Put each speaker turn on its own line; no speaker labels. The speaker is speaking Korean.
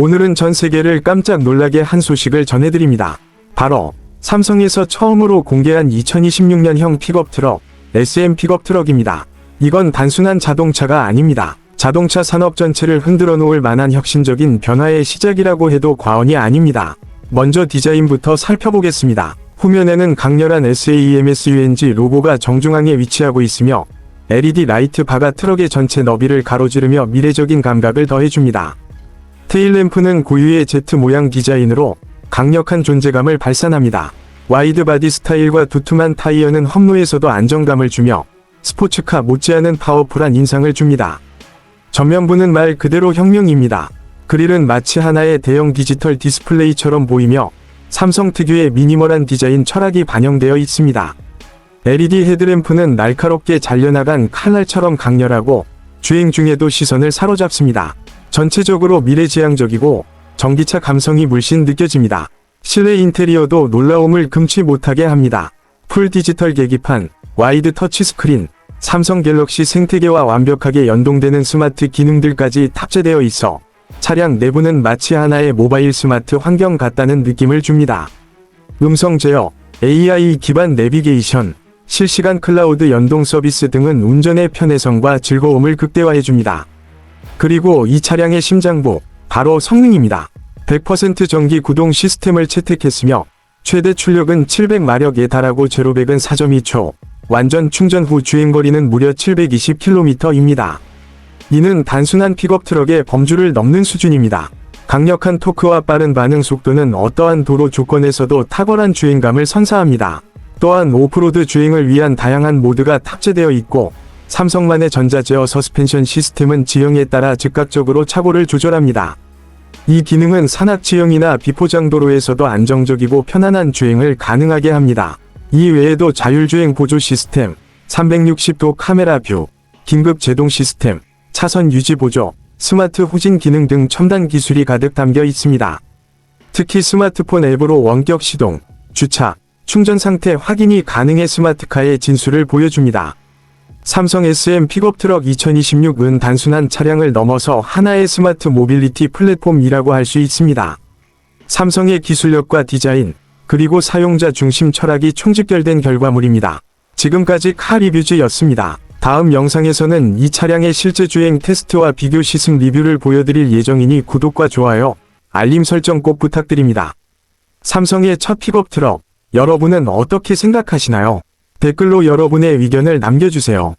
오늘은 전 세계를 깜짝 놀라게 한 소식을 전해드립니다. 바로 삼성에서 처음으로 공개한 2026년형 픽업 트럭 SM 픽업 트럭입니다. 이건 단순한 자동차가 아닙니다. 자동차 산업 전체를 흔들어 놓을 만한 혁신적인 변화의 시작이라고 해도 과언이 아닙니다. 먼저 디자인부터 살펴보겠습니다. 후면에는 강렬한 SAEMS-UNG 로고가 정중앙에 위치하고 있으며 LED 라이트 바가 트럭의 전체 너비를 가로지르며 미래적인 감각을 더해줍니다. 테일램프는 고유의 Z 모양 디자인으로 강력한 존재감을 발산합니다. 와이드 바디 스타일과 두툼한 타이어는 험로에서도 안정감을 주며 스포츠카 못지않은 파워풀한 인상을 줍니다. 전면부는 말 그대로 혁명입니다. 그릴은 마치 하나의 대형 디지털 디스플레이처럼 보이며 삼성 특유의 미니멀한 디자인 철학이 반영되어 있습니다. LED 헤드램프는 날카롭게 잘려나간 칼날처럼 강렬하고 주행 중에도 시선을 사로잡습니다. 전체적으로 미래지향적이고 전기차 감성이 물씬 느껴집니다. 실내 인테리어도 놀라움을 금치 못하게 합니다. 풀 디지털 계기판, 와이드 터치 스크린, 삼성 갤럭시 생태계와 완벽하게 연동되는 스마트 기능들까지 탑재되어 있어 차량 내부는 마치 하나의 모바일 스마트 환경 같다는 느낌을 줍니다. 음성 제어, AI 기반 내비게이션, 실시간 클라우드 연동 서비스 등은 운전의 편해성과 즐거움을 극대화해줍니다. 그리고 이 차량의 심장부, 바로 성능입니다. 100% 전기 구동 시스템을 채택했으며 최대 출력은 700마력에 달하고 제로백은 4.2초, 완전 충전 후 주행거리는 무려 720km입니다. 이는 단순한 픽업 트럭의 범주를 넘는 수준입니다. 강력한 토크와 빠른 반응 속도는 어떠한 도로 조건에서도 탁월한 주행감을 선사합니다. 또한 오프로드 주행을 위한 다양한 모드가 탑재되어 있고 삼성만의 전자제어 서스펜션 시스템은 지형에 따라 즉각적으로 차고를 조절합니다. 이 기능은 산악 지형이나 비포장 도로에서도 안정적이고 편안한 주행을 가능하게 합니다. 이 외에도 자율주행 보조 시스템, 360도 카메라 뷰, 긴급 제동 시스템, 차선 유지 보조, 스마트 후진 기능 등 첨단 기술이 가득 담겨 있습니다. 특히 스마트폰 앱으로 원격 시동, 주차, 충전 상태 확인이 가능해 스마트카의 진수를 보여줍니다. 삼성 SM 픽업 트럭 2026은 단순한 차량을 넘어서 하나의 스마트 모빌리티 플랫폼이라고 할 수 있습니다. 삼성의 기술력과 디자인, 그리고 사용자 중심 철학이 총집결된 결과물입니다. 지금까지 카 리뷰즈였습니다. 다음 영상에서는 이 차량의 실제 주행 테스트와 비교 시승 리뷰를 보여드릴 예정이니 구독과 좋아요, 알림 설정 꼭 부탁드립니다. 삼성의 첫 픽업 트럭, 여러분은 어떻게 생각하시나요? 댓글로 여러분의 의견을 남겨주세요.